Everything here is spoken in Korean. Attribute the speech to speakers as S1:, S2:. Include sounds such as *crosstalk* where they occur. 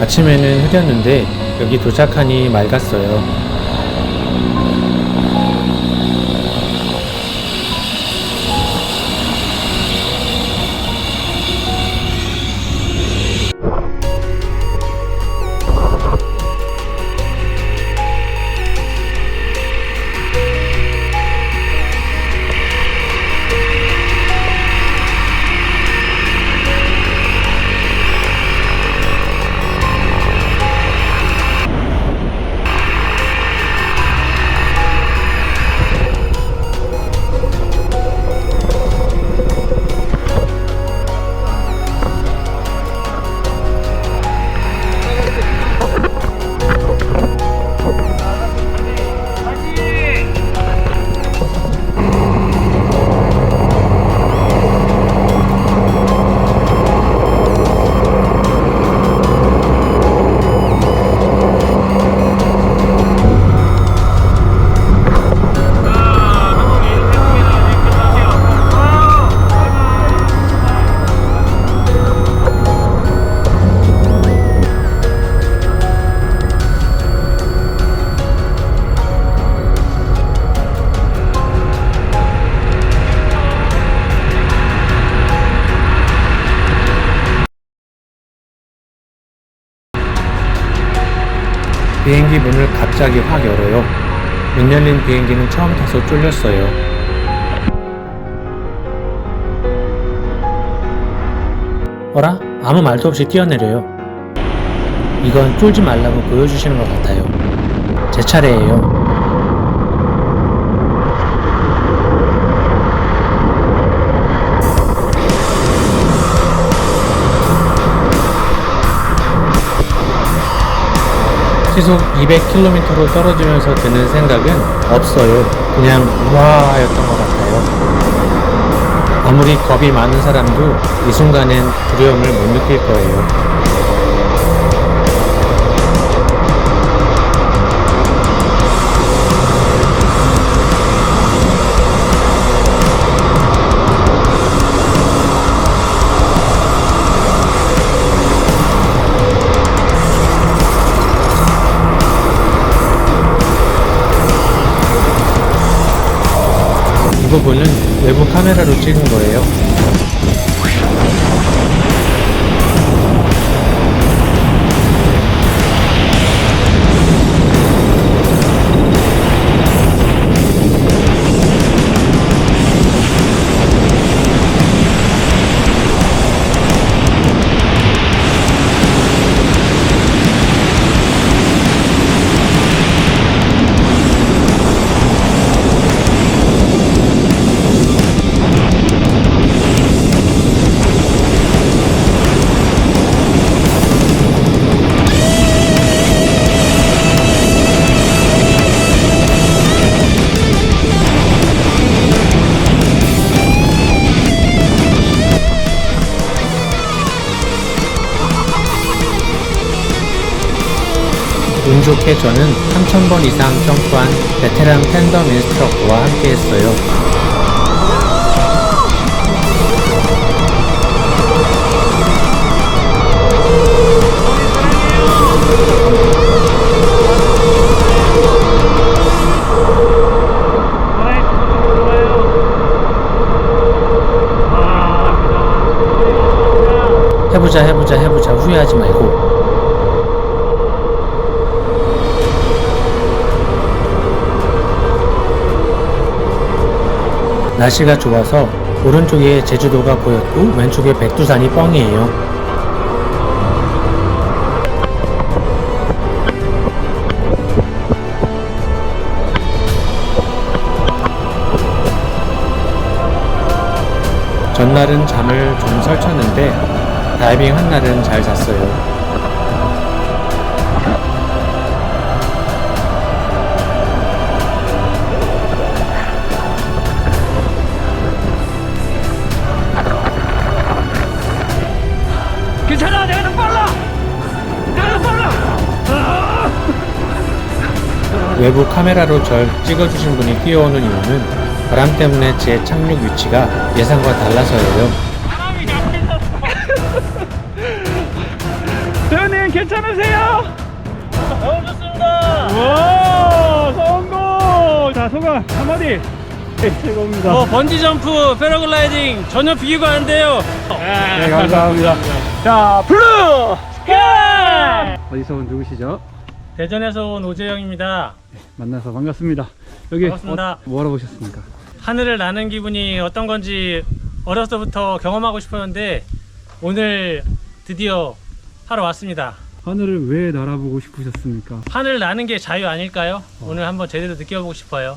S1: 아침에는 흐렸는데 여기 도착하니 맑았어요. 비행기 문을 갑자기 확 열어요. 문 열린 비행기는 처음 타서 쫄렸어요. 어라? 아무 말도 없이 뛰어내려요. 이건 쫄지 말라고 보여주시는 것 같아요. 제 차례예요. 시속 200km로 떨어지면서 드는 생각은 없어요. 그냥 우와였던 것 같아요. 아무리 겁이 많은 사람도 이 순간엔 두려움을 못 느낄 거예요. 이 부분은 외부 카메라로 찍은 거예요. 좋게 저는 3,000번 이상 점프한 베테랑 팬덤 인스트럭터와 함께 했어요. 해보자 해보자 해보자 후회하지 말고 날씨가 좋아서 오른쪽에 제주도가 보였고 왼쪽에 백두산이 뻥이에요. 전날은 잠을 좀 설쳤는데 다이빙 한 날은 잘 잤어요. 외부 카메라로 절 찍어주신 분이 뛰어오는 이유는 바람 때문에 제 착륙 위치가 예상과 달라서예요. *laughs*
S2: 도현님 괜찮으세요?
S3: 너무 좋습니다.
S2: 와 성공 자 소감 한마디 네, 최고입니다
S3: 어, 번지 점프, 패러글라이딩 전혀 비교가 안 돼요.
S2: 네 감사합니다 자 블루 스카이 어디서 온 누구시죠?
S3: 대전에서 온 오재영입니다.
S2: 만나서 반갑습니다 여기
S3: 반갑습니다.
S2: 어, 뭐 하러 오셨습니까?
S3: 하늘을 나는 기분이 어떤 건지 어렸을 때부터 경험하고 싶었는데 오늘 드디어 하러 왔습니다.
S2: 하늘을 왜 날아보고 싶으셨습니까?
S3: 하늘 나는 게 자유 아닐까요? 오늘 한번 제대로 느껴보고 싶어요.